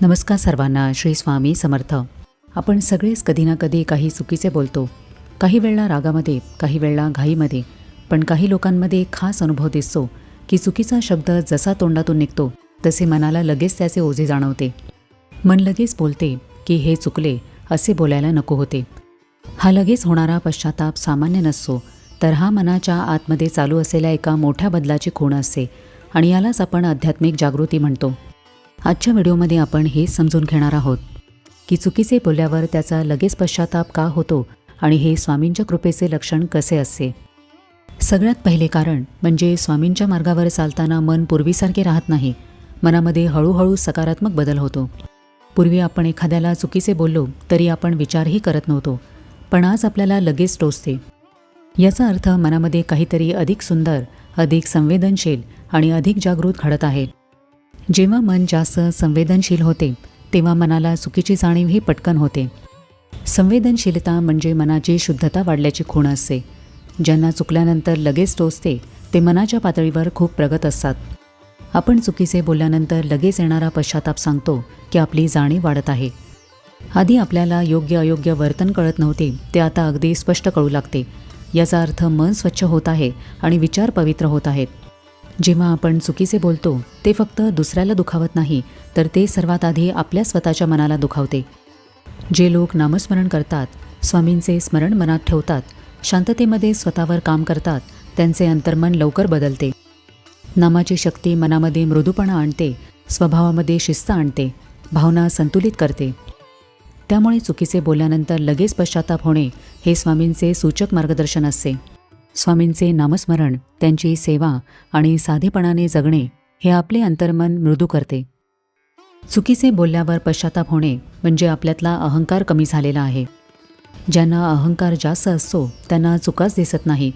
नमस्कार सर्वांना श्री स्वामी समर्थ. आपण सगळेच कधी ना कधी काही चुकीचे बोलतो. काही वेळा रागामध्ये काही वेळा घाईमध्ये पण काही लोकांमध्ये खास अनुभव दिसतो की चुकीचा शब्द जसा तोंडातून निघतो तसे मनाला लगेच त्याचे ओझे जाणवते. मन लगेच बोलते की हे चुकले असे बोलायला नको होते. हा लगेच होणारा पश्चाताप सामान्य नसतो तर हा मनाच्या आतमध्ये चालू असलेल्या एका मोठ्या बदलाची खूण असते आणि यालाच आपण आध्यात्मिक जागृती म्हणतो. आजच्या व्हिडिओमध्ये आपण हे समजून घेणार आहोत की चुकीचे बोलल्यावर त्याचा लगेच पश्चाताप का होतो आणि हे स्वामींच्या कृपेचे लक्षण कसे असते? सगळ्यात पहिले कारण म्हणजे स्वामींच्या मार्गावर चालताना मन पूर्वीसारखे राहत नाही. मनामध्ये हळूहळू सकारात्मक बदल होतो. पूर्वी आपण एखाद्याला चुकीचे बोललो तरी आपण विचारही करत नव्हतो. पण आज आपल्याला लगेच टोचते. याचा अर्थ मनामध्ये काहीतरी अधिक सुंदर अधिक संवेदनशील आणि अधिक जागृत घडत आहे. जेव्हा मन जास्त संवेदनशील होते तेव्हा मनाला चुकीची जाणीवही पटकन होते. संवेदनशीलता म्हणजे मनाची शुद्धता वाढल्याची खूण असते. ज्यांना चुकल्यानंतर लगेच टोचते ते मनाच्या पातळीवर खूप प्रगत असतात. आपण चुकीचे बोलल्यानंतर लगेच येणारा पश्चाताप सांगतो की आपली जाणीव वाढत आहे. आधी आपल्याला योग्य अयोग्य वर्तन कळत नव्हते ते आता अगदी स्पष्ट कळू लागते. याचा अर्थ मन स्वच्छ होत आहे आणि विचार पवित्र होत आहेत. जेव्हा आपण चुकीचे बोलतो ते फक्त दुसऱ्याला दुखावत नाही तर ते सर्वात आधी आपल्या स्वतःच्या मनाला दुखावते. जे लोक नामस्मरण करतात स्वामींचे स्मरण मनात ठेवतात शांततेमध्ये स्वतःवर काम करतात त्यांचे अंतर्मन लवकर बदलते. नामाची शक्ती मनामध्ये मृदूपणा आणते स्वभावामध्ये शिस्त आणते भावना संतुलित करते. त्यामुळे चुकीचे बोलल्यानंतर लगेच पश्चाताप होणे हे स्वामींचे सूचक मार्गदर्शन असते. स्वामींचे नामस्मरण त्यांची सेवा आणि साधेपणाने जगणे हे आपले अंतर्मन मृदू करते. चुकीचे बोलल्यावर पश्चाताप होणे म्हणजे आपल्यातला अहंकार कमी झालेला आहे. ज्यांना अहंकार जास्त असतो त्यांना चुकाच दिसत नाही.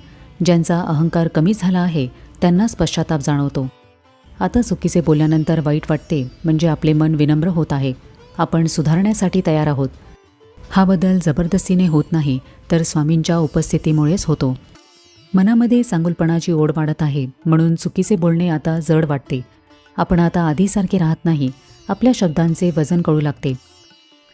ज्यांचा अहंकार कमी झाला आहे त्यांनाच पश्चाताप जाणवतो. आता चुकीचे बोलल्यानंतर वाईट वाटते म्हणजे आपले मन विनम्र होत आहे. आपण सुधारण्यासाठी तयार आहोत. हा बदल जबरदस्तीने होत नाही तर स्वामींच्या उपस्थितीमुळेच होतो. मनामध्ये चांगुलपणाची ओढ वाढत आहे. म्हणून चुकीचे बोलणे आता जड वाटते. आपण आता आधीसारखे राहत नाही. आपल्या शब्दांचे वजन कळू लागते.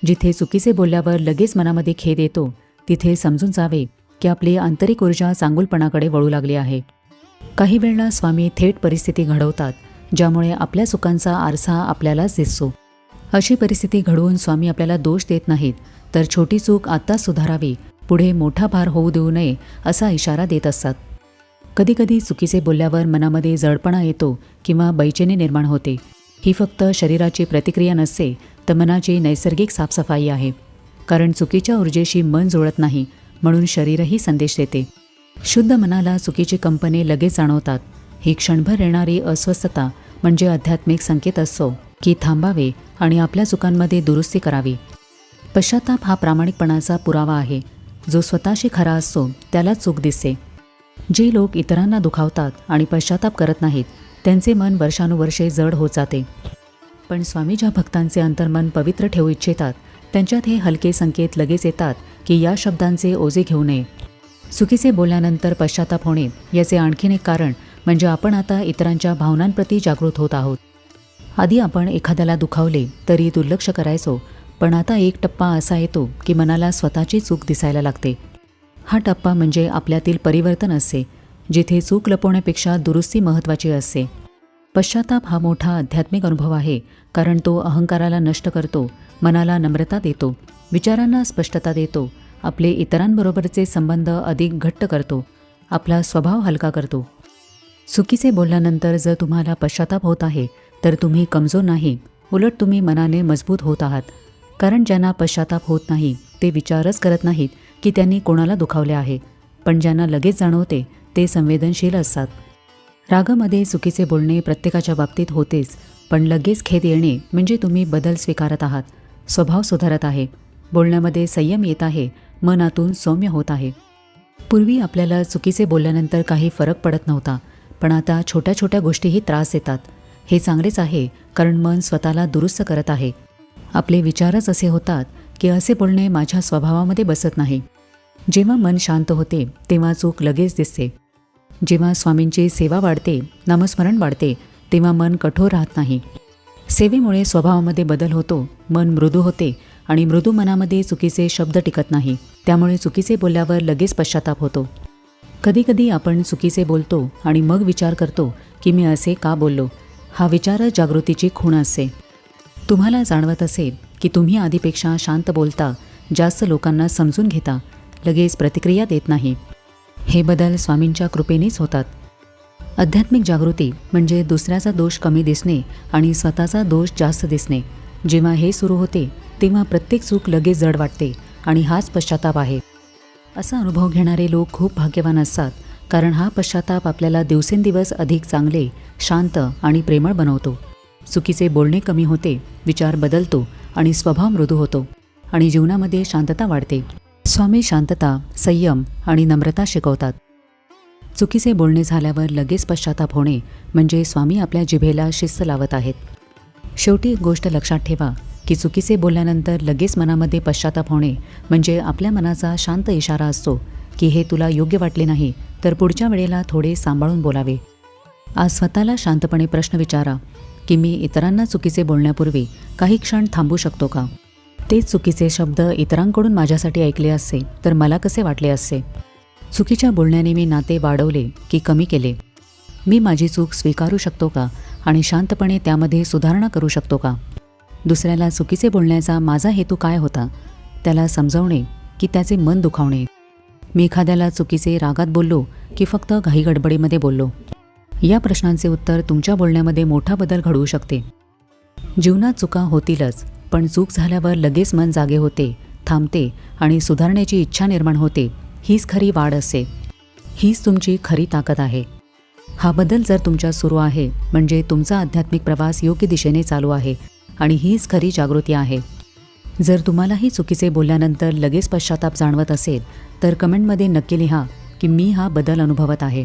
जिथे चुकीचे बोलल्यावर लगेच मनामध्ये खेद येतो तिथे समजून जावे की आपली आंतरिक ऊर्जा चांगुलपणाकडे वळू लागली आहे. काही वेळा स्वामी थेट परिस्थिती घडवतात ज्यामुळे आपल्या चुकांचा आरसा आपल्यालाच दिसतो. अशी परिस्थिती घडवून स्वामी आपल्याला दोष देत नाहीत तर छोटी चूक आत्ताच सुधारावी पुढे मोठा भार होऊ देऊ नये असा इशारा देत असतात कधीकधी चुकीचे बोलल्यावर मनामध्ये जडपणा येतो किंवा बैचेने निर्माण होते. ही फक्त शरीराची प्रतिक्रिया नसते तर मनाची नैसर्गिक साफसफाई आहे. कारण चुकीच्या ऊर्जेशी मन जुळत नाही म्हणून शरीरही संदेश देते. शुद्ध मनाला चुकीची कंपने लगेच जाणवतात. ही क्षणभर येणारी अस्वस्थता म्हणजे आध्यात्मिक संकेत असतो की थांबावे आणि आपल्या चुकांमध्ये दुरुस्ती करावी. पश्चाताप हा प्रामाणिकपणाचा पुरावा आहे. जो स्वतःशी खरा असतो त्याला चूक दिसते जे लोक इतरांना दुखावतात आणि पश्चाताप करत नाहीत त्यांचे मन वर्षानुवर्षे जड होत जाते. पण स्वामी ज्या भक्तांचे अंतर्मन पवित्र ठेवू इच्छितात त्यांच्यात हे हलके संकेत लगेच येतात की या शब्दांचे ओझे घेऊ नये. चुकीचे बोलल्यानंतर पश्चाताप होणे याचे आणखीन एक कारण म्हणजे आपण आता इतरांच्या भावनांप्रती जागृत होत आहोत. आधी आपण एखाद्याला दुखावले तरी दुर्लक्ष करायचो पण आता एक टप्पा असा येतो की मनाला स्वतःची चूक दिसायला लागते. हा टप्पा म्हणजे आपल्यातील परिवर्तन असते जिथे चूक लपवण्यापेक्षा दुरुस्ती महत्त्वाची असते. पश्चाताप हा मोठा आध्यात्मिक अनुभव आहे कारण तो अहंकाराला नष्ट करतो मनाला नम्रता देतो विचारांना स्पष्टता देतो आपले इतरांबरोबरचे संबंध अधिक घट्ट करतो आपला स्वभाव हलका करतो. चुकीचे बोलल्यानंतर जर तुम्हाला पश्चाताप होत आहे तर तुम्ही कमजोर नाही उलट तुम्ही मनाने मजबूत होत आहात कारण ज्यांना पश्चाताप होत नाही ते विचारच करत नाहीत की त्यांनी कोणाला दुखावले आहे. पण ज्यांना लगेच जाणवते ते संवेदनशील असतात. रागामध्ये चुकीचे बोलणे प्रत्येकाच्या बाबतीत होतेच पण लगेच खेद येणे म्हणजे तुम्ही बदल स्वीकारत आहात. स्वभाव सुधारत आहे. बोलण्यामध्ये संयम येत आहे. मनातून सौम्य होत आहे. पूर्वी आपल्याला चुकीचे बोलल्यानंतर काही फरक पडत नव्हता पण आता छोट्या छोट्या गोष्टीही त्रास देतात. हे चांगलेच आहे कारण मन स्वतःला दुरुस्त करत आहे. आपले विचारच असे होतात की असे बोलणे माझ्या स्वभावामध्ये बसत नाही. जेव्हा मन शांत होते तेव्हा चूक लगेच दिसते. जेव्हा स्वामींची सेवा वाढते नामस्मरण वाढते तेव्हा मन कठोर राहत नाही. सेवेमुळे स्वभावामध्ये बदल होतो मन मृदू होते आणि मृदू मनामध्ये चुकीचे शब्द टिकत नाही. त्यामुळे चुकीचे बोलल्यावर लगेच पश्चाताप होतो. कधीकधी आपण चुकीचे बोलतो आणि मग विचार करतो की मी असे का बोललो? हा विचारच जागृतीची खूण असते. तुम्हाला जाणवत असेल की तुम्ही आधीपेक्षा शांत बोलता जास्त लोकांना समजून घेता लगेच प्रतिक्रिया देत नाही. हे बदल स्वामींच्या कृपेनेच होतात. आध्यात्मिक जागृती म्हणजे दुसऱ्याचा दोष कमी दिसणे आणि स्वतःचा दोष जास्त दिसणे. जेव्हा हे सुरू होते तेव्हा प्रत्येक चूक लगेच जड वाटते आणि हाच पश्चाताप आहे. असा अनुभव घेणारे लोक खूप भाग्यवान असतात कारण हा पश्चाताप आपल्याला दिवसेंदिवस अधिक चांगले शांत आणि प्रेमळ बनवतो. चुकीचे बोलणे कमी होते विचार बदलतो आणि स्वभाव मृदू होतो आणि जीवनामध्ये शांतता वाढते. स्वामी शांतता संयम आणि नम्रता शिकवतात. चुकीचे बोलणे झाल्यावर लगेच पश्चाताप होणे म्हणजे स्वामी आपल्या जिभेला शिस्त लावत आहेत. शेवटी एक गोष्ट लक्षात ठेवा की चुकीचे बोलल्यानंतर लगेच मनामध्ये पश्चाताप होणे म्हणजे आपल्या मनाचा शांत इशारा असतो की हे तुला योग्य वाटले नाही तर पुढच्या वेळेला थोडे सांभाळून बोलावे. आज स्वतःला शांतपणे प्रश्न विचारा. की मी इतरांना चुकीचे बोलण्यापूर्वी काही क्षण थांबू शकतो का? तेच चुकीचे शब्द इतरांकडून माझ्यासाठी ऐकले असते तर मला कसे वाटले असते? चुकीच्या बोलण्याने मी नाते वाढवले की कमी केले? मी माझी चूक स्वीकारू शकतो का आणि शांतपणे त्यामध्ये सुधारणा करू शकतो का? दुसऱ्याला चुकीचे बोलण्याचा माझा हेतू काय होता? त्याला समजवणे की त्याचे मन दुखावणे? मी एखाद्याला चुकीचे रागात बोललो की फक्त घाईगडबडीमध्ये बोललो? या प्रश्नांचे उत्तर तुमच्या बोलण्यामध्ये मोठा बदल घडवू शकते. जीवनात चुका होतीलच पण चूक झाल्यावर लगेच मन जागे होते थांबते आणि सुधारण्याची इच्छा निर्माण होते. हीच खरी वाढ असते हीच तुमची खरी ताकद आहे. हा बदल जर तुमच्यात सुरू आहे म्हणजे तुमचा आध्यात्मिक प्रवास योग्य दिशेने चालू आहे आणि हीच खरी जागृती आहे. जर तुम्हालाही चुकीचे बोलल्यानंतर लगेच पश्चाताप जाणवत असेल तर कमेंटमध्ये नक्की लिहा की मी हा बदल अनुभवत आहे.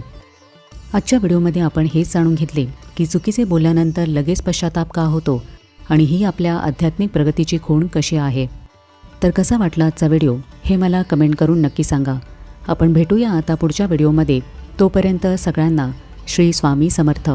आजच्या व्हिडिओमध्ये आपण हेच जाणून घेतले की चुकीचे बोलल्यानंतर लगेच पश्चाताप का होतो आणि ही आपल्या आध्यात्मिक प्रगतीची खूण कशी आहे? तर कसा वाटला आजचा व्हिडिओ हे मला कमेंट करून नक्की सांगा. आपण भेटूया आता पुढच्या व्हिडिओमध्ये. तोपर्यंत सगळ्यांना श्री स्वामी समर्थ.